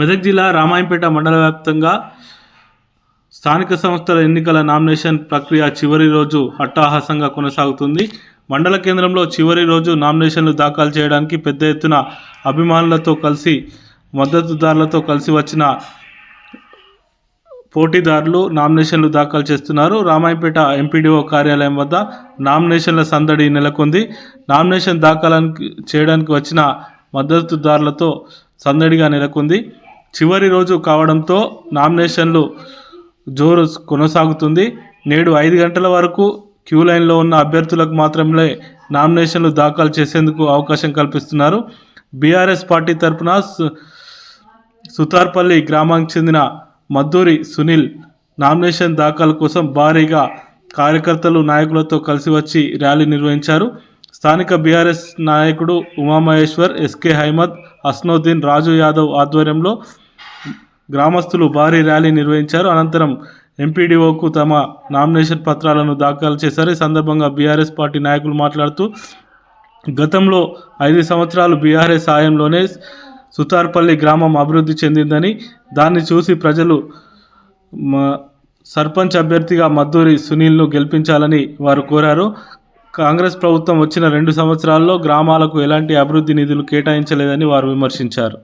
మెదక్ జిల్లా రామాయంపేట మండల వ్యాప్తంగా స్థానిక సంస్థల ఎన్నికల నామినేషన్ ప్రక్రియ చివరి రోజు అట్టహాసంగా కొనసాగుతుంది. మండల కేంద్రంలో చివరి రోజు నామినేషన్లు దాఖలు చేయడానికి పెద్ద ఎత్తున అభిమానులతో కలిసి మద్దతుదారులతో కలిసి వచ్చిన పోటీదారులు నామినేషన్లు దాఖలు చేస్తున్నారు. రామాయంపేట ఎంపీడీఓ కార్యాలయం వద్ద నామినేషన్ల సందడి నెలకొంది. నామినేషన్ దాఖలానికి చేయడానికి వచ్చిన మద్దతుదారులతో సందడిగా నెలకొంది. చివరి రోజు కావడంతో నామినేషన్లు జోరు కొనసాగుతుంది. నేడు ఐదు గంటల వరకు క్యూ లైన్లో ఉన్న అభ్యర్థులకు మాత్రమే నామినేషన్లు దాఖలు చేసేందుకు అవకాశం కల్పిస్తున్నారు. బీఆర్ఎస్ పార్టీ తరపున సుతార్పల్లి గ్రామానికి చెందిన మద్దూరి సునీల్ నామినేషన్ దాఖలు కోసం భారీగా కార్యకర్తలు నాయకులతో కలిసి వచ్చి ర్యాలీ నిర్వహించారు. స్థానిక బీఆర్ఎస్ నాయకుడు ఉమామహేశ్వర్ ఎస్కే హైమద్ అస్నోద్దీన్ రాజు యాదవ్ ఆధ్వర్యంలో గ్రామస్తులు భారీ ర్యాలీ నిర్వహించారు. అనంతరం ఎంపీడీఓకు తమ నామినేషన్ పత్రాలను దాఖలు చేశారు. ఈ సందర్భంగా బీఆర్ఎస్ పార్టీ నాయకులు మాట్లాడుతూ గతంలో ఐదు సంవత్సరాలు బీఆర్ఎస్ సాయంలోనే సుతార్పల్లి గ్రామం అభివృద్ధి చెందిందని దాన్ని చూసి ప్రజలు మ- సర్పంచ్ అభ్యర్థిగా మద్దూరి సునీల్ను గెలిపించాలని వారు కోరారు. కాంగ్రెస్ ప్రభుత్వం వచ్చిన రెండు సంవత్సరాల్లో గ్రామాలకు ఎలాంటి అభివృద్ధి నిధులు కేటాయించలేదని వారు విమర్శించారు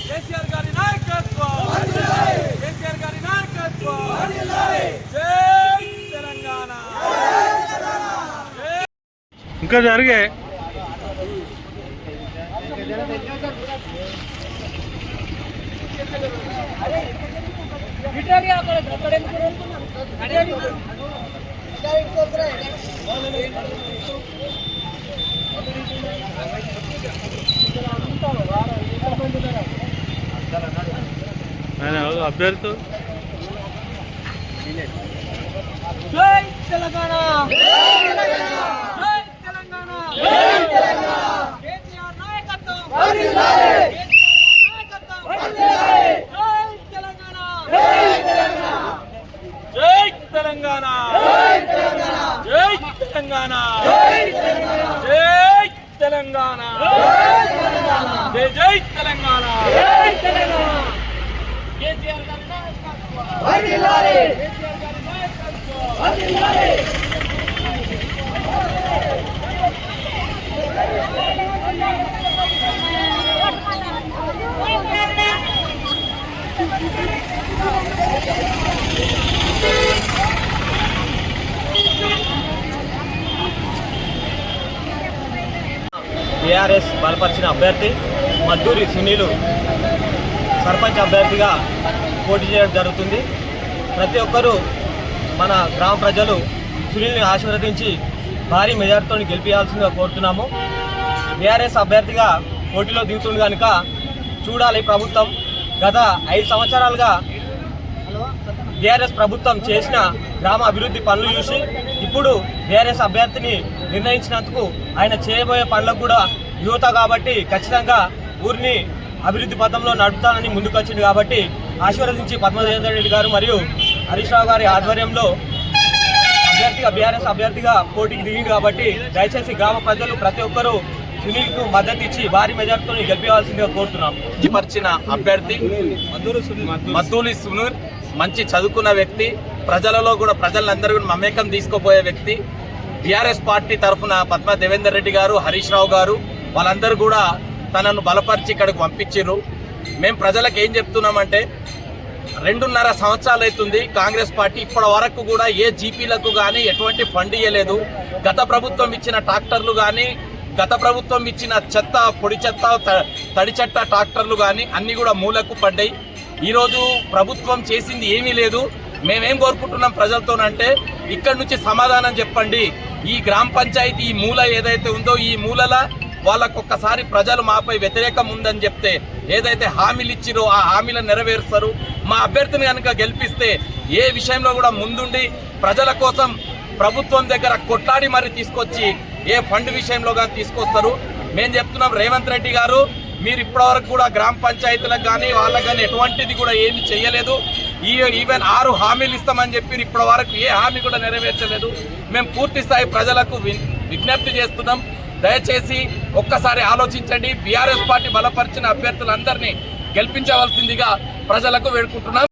కేసీఆర్ గారి నాయకత్వం కేసీఆర్ గారి నాయకత్వం జై తెలంగాణ ఇంకా జరిగే అభ్యర్థి జై తెలంగాణ జై తెలంగాణ జై తెలంగాణ కేసీఆర్ నాయకత్వం కేసీఆర్ నాయకత్వం జై తెలంగాణ జై తెలంగాణ జై తెలంగాణ. జై తెలంగాణ. జై తెలంగాణ. జై జై తెలంగాణ. కేసీఆర్ గారి నాయకత్వం. బీఆర్ఎస్ బలపరిచిన అభ్యర్థి మద్దూరి సునీలు సర్పంచ్ అభ్యర్థిగా పోటీ చేయడం జరుగుతుంది. ప్రతి ఒక్కరూ మన గ్రామ ప్రజలు సునీల్ని ఆశీర్వదించి భారీ మెజార్టీతో గెలిపించాల్సిందిగా కోరుతున్నాము. బీఆర్ఎస్ అభ్యర్థిగా పోటీలో దిగుతుంది కనుక చూడాలి ప్రభుత్వం. గత ఐదు సంవత్సరాలుగా బీఆర్ఎస్ ప్రభుత్వం చేసిన గ్రామ అభివృద్ధి పనులు చూసి ఇప్పుడు బీఆర్ఎస్ అభ్యర్థిని నిర్ణయించినందుకు ఆయన చేయబోయే పనులకు కూడా యువత కాబట్టి ఖచ్చితంగా ఊరిని అభివృద్ధి పథంలో నడుపుతానని ముందుకొచ్చింది కాబట్టి ఆశీర్వదించి పద్మజేందర్ రెడ్డి గారు మరియు హరీష్ రావు గారి ఆధ్వర్యంలో అభ్యర్థిగా బీఆర్ఎస్ అభ్యర్థిగా పోటీకి దిగింది కాబట్టి దయచేసి గ్రామ ప్రజలు ప్రతి ఒక్కరూ సునీల్కు మద్దతు ఇచ్చి భారీ మెజార్టీతో గెలిపించాల్సిందిగా కోరుతున్నాం. పరిచిన అభ్యర్థి మద్దూలి సునూర్ మంచి చదువుకున్న వ్యక్తి ప్రజలలో కూడా ప్రజలందరూ కూడా మమేకం తీసుకుపోయే వ్యక్తి. బీఆర్ఎస్ పార్టీ తరఫున పద్మ దేవేందర్ రెడ్డి గారు హరీష్ రావు గారు వాళ్ళందరూ కూడా తనను బలపరిచి ఇక్కడికి పంపించారు మేము ప్రజలకు ఏం చెప్తున్నామంటే రెండున్నర సంవత్సరాలు అవుతుంది కాంగ్రెస్ పార్టీ ఇప్పటి వరకు కూడా ఏ జీపీలకు కానీ ఎటువంటి ఫండ్ ఇవ్వలేదు గత ప్రభుత్వం ఇచ్చిన ట్రాక్టర్లు కానీ గత ప్రభుత్వం ఇచ్చిన చెత్త పొడి చెత్త త- తడి చెత్త ట్రాక్టర్లు కానీ అన్నీ కూడా మూలకు పడ్డాయి. ఈరోజు ప్రభుత్వం చేసింది ఏమీ లేదు. మేమేం కోరుకుంటున్నాం ప్రజలతోనంటే ఇక్కడి నుంచి సమాధానం చెప్పండి. ఈ గ్రామ పంచాయతీ ఈ మూల ఏదైతే ఉందో ఈ మూలల వాళ్ళకు ఒక్కసారి ప్రజలు మాపై వ్యతిరేకం ఉందని చెప్తే ఏదైతే హామీలు ఇచ్చిరో ఆ హామీలను నెరవేరుస్తారు. మా అభ్యర్థిని కనుక గెలిపిస్తే ఏ విషయంలో కూడా ముందుండి ప్రజల కోసం ప్రభుత్వం దగ్గర కొట్లాడి మరి తీసుకొచ్చి ఏ ఫండ్ విషయంలో కానీ తీసుకొస్తారు. మేము చెప్తున్నాం రేవంత్ రెడ్డి గారు మీరు ఇప్పటివరకు కూడా గ్రామ పంచాయతీలకు కానీ వాళ్ళకు కానీ ఎటువంటిది కూడా ఏమి చేయలేదు. ఈ ఈవెన్ ఆరు హామీలు ఇస్తామని చెప్పి ఇప్పటి వరకు ఏ హామీ కూడా నెరవేర్చలేదు. మేము పూర్తి స్థాయి ప్రజలకు విజ్ఞప్తి చేస్తున్నాం. దయచేసి ఒక్కసారి ఆలోచించండి. బీఆర్ఎస్ పార్టీ బలపరిచిన అభ్యర్థులందరినీ గెలిపించవలసిందిగా ప్రజలకు వేడుకుంటున్నాం.